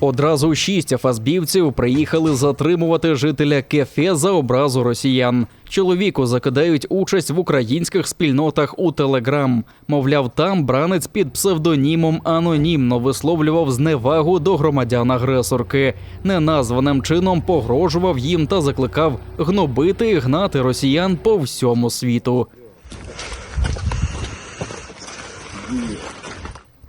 Одразу шість ФСБівців приїхали затримувати жителя Кефе за образу росіян. Чоловіку закидають участь в українських спільнотах у Телеграм. Мовляв, там бранець під псевдонімом анонімно висловлював зневагу до громадян агресорки. Неназваним чином погрожував їм та закликав гнобити і гнати росіян по всьому світу.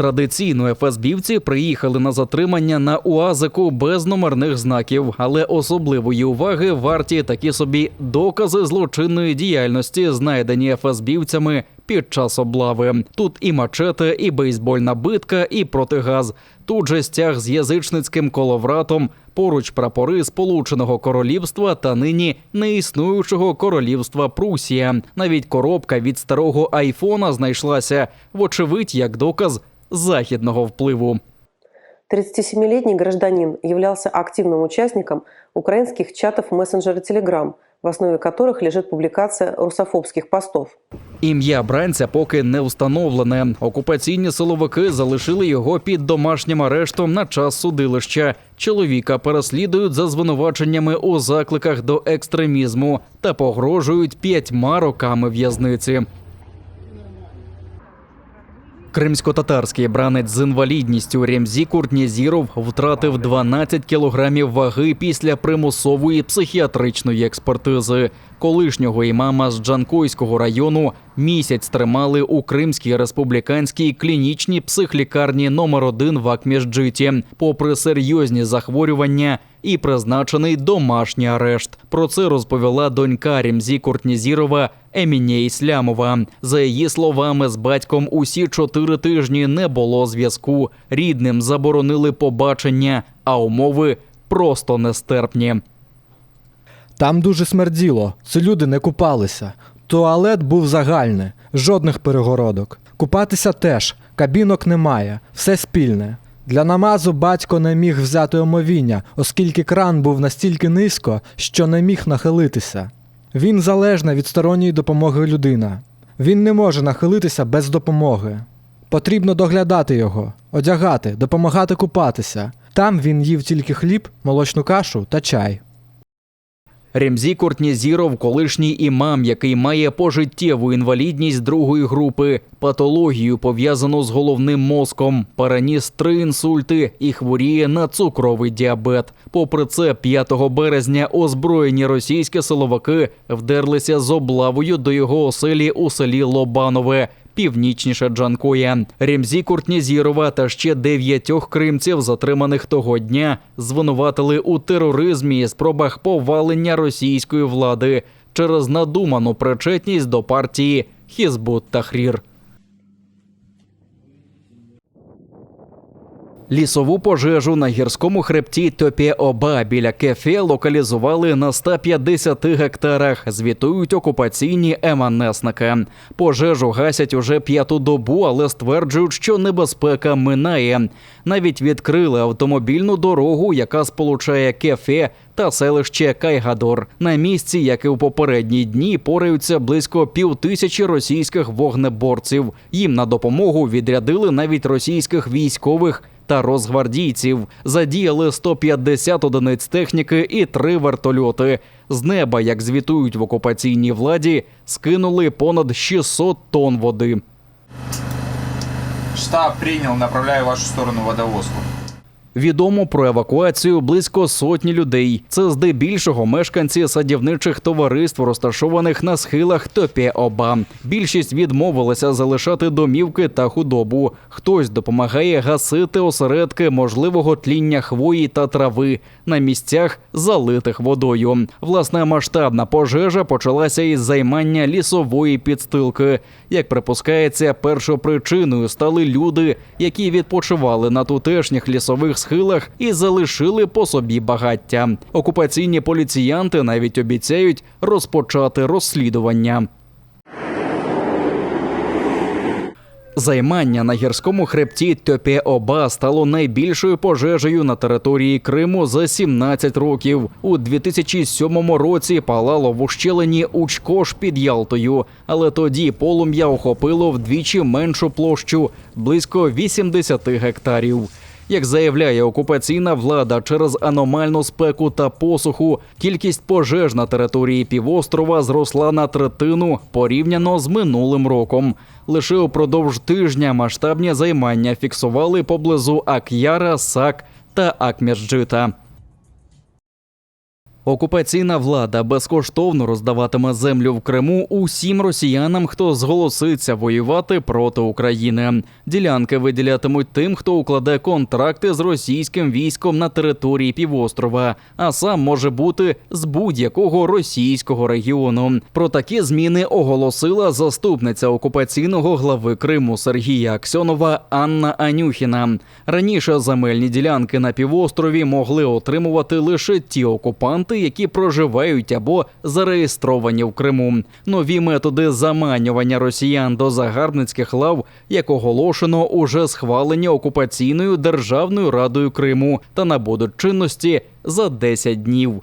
Традиційно ФСБівці приїхали на затримання на УАЗику без номерних знаків, але особливої уваги варті такі собі докази злочинної діяльності, знайдені ФСБівцями під час облави. Тут і мачете, і бейсбольна битка, і протигаз. Тут же стяг з язичницьким коловратом, поруч прапори Сполученого Королівства та нині неіснуючого королівства Прусія. Навіть коробка від старого айфона знайшлася, вочевидь, як доказ західного впливу. 37-летний гражданин являлся активным участником украинских чатов мессенджера Telegram, в основі которых лежить публікація русофобських постов. Ім'я бранця поки не встановлене. Окупаційні силовики залишили його під домашнім арештом на час судилища. Чоловіка переслідують за звинуваченнями у закликах до екстремізму та погрожують п'ятьма роками в'язниці. Кримсько-татарський бранець з інвалідністю Ремзі Куртнєзіров втратив 12 кілограмів ваги після примусової психіатричної експертизи. Колишнього імама з Джанкойського району місяць тримали у Кримській республіканській клінічній психлікарні номер 1 в Акміжджиті, попри серйозні захворювання і призначений домашній арешт. Про це розповіла донька Рімзі Куртнізірова Емінє Іслямова. За її словами, з батьком усі чотири тижні не було зв'язку. Рідним заборонили побачення, а умови просто нестерпні. Там дуже смерділо, це люди не купалися. Туалет був загальний, жодних перегородок. Купатися теж, кабінок немає, все спільне. Для намазу батько не міг взяти омовіння, оскільки кран був настільки низько, що не міг нахилитися. Він залежна від сторонньої допомоги людина. Він не може нахилитися без допомоги. Потрібно доглядати його, одягати, допомагати купатися. Там він їв тільки хліб, молочну кашу та чай. Ремзі Куртнєзіров – колишній імам, який має пожиттєву інвалідність другої групи, патологію, пов'язану з головним мозком, переніс три інсульти і хворіє на цукровий діабет. Попри це, 5 березня озброєні російські силовики вдерлися з облавою до його оселі у селі Лобанове. Північніше Джанкоя Рімзі Куртнізірова та ще дев'ятьох кримців, затриманих того дня, звинуватили у тероризмі і спробах повалення російської влади через надуману причетність до партії Хізбут Тахрір. Лісову пожежу на гірському хребті Топє-Оба біля Кефе локалізували на 150 гектарах. Звітують окупаційні МНСники. Пожежу гасять уже п'яту добу, але стверджують, що небезпека минає. Навіть відкрили автомобільну дорогу, яка сполучає Кефе та селище Кайгадор. На місці, як і у попередні дні, пораються близько півтисячі російських вогнеборців. Їм на допомогу відрядили навіть російських військових та розгвардійців. Задіяли 150 одиниць техніки і три вертольоти. З неба, як звітують в окупаційній владі, скинули понад 600 тонн води. Штаб принял, направляю вашу сторону водовозку. Відомо про евакуацію близько сотні людей. Це здебільшого мешканці садівничих товариств, розташованих на схилах Топє-Оба. Більшість відмовилася залишати домівки та худобу. Хтось допомагає гасити осередки можливого тління хвої та трави на місцях, залитих водою. Власне, масштабна пожежа почалася із займання лісової підстилки. Як припускається, першопричиною стали люди, які відпочивали на тутешніх лісових схилах і залишили по собі багаття. Окупаційні поліціянти навіть обіцяють розпочати розслідування. Займання на гірському хребті Тьопє-Оба стало найбільшою пожежею на території Криму за 17 років. У 2007 році палало в ущелині Учкош під Ялтою, але тоді полум'я охопило вдвічі меншу площу близько 80 гектарів. Як заявляє окупаційна влада, через аномальну спеку та посуху кількість пожеж на території півострова зросла на третину порівняно з минулим роком. Лише упродовж тижня масштабні займання фіксували поблизу Ак'яра, Сак та Акмірджита. Окупаційна влада безкоштовно роздаватиме землю в Криму усім росіянам, хто зголоситься воювати проти України. Ділянки виділятимуть тим, хто укладе контракти з російським військом на території півострова, а сам може бути з будь-якого російського регіону. Про такі зміни оголосила заступниця окупаційного глави Криму Сергія Аксьонова Анна Анюхіна. Раніше земельні ділянки на півострові могли отримувати лише ті окупанти, які проживають або зареєстровані в Криму. Нові методи заманювання росіян до загарбницьких лав, як оголошено, уже схвалені окупаційною державною радою Криму та набудуть чинності за 10 днів.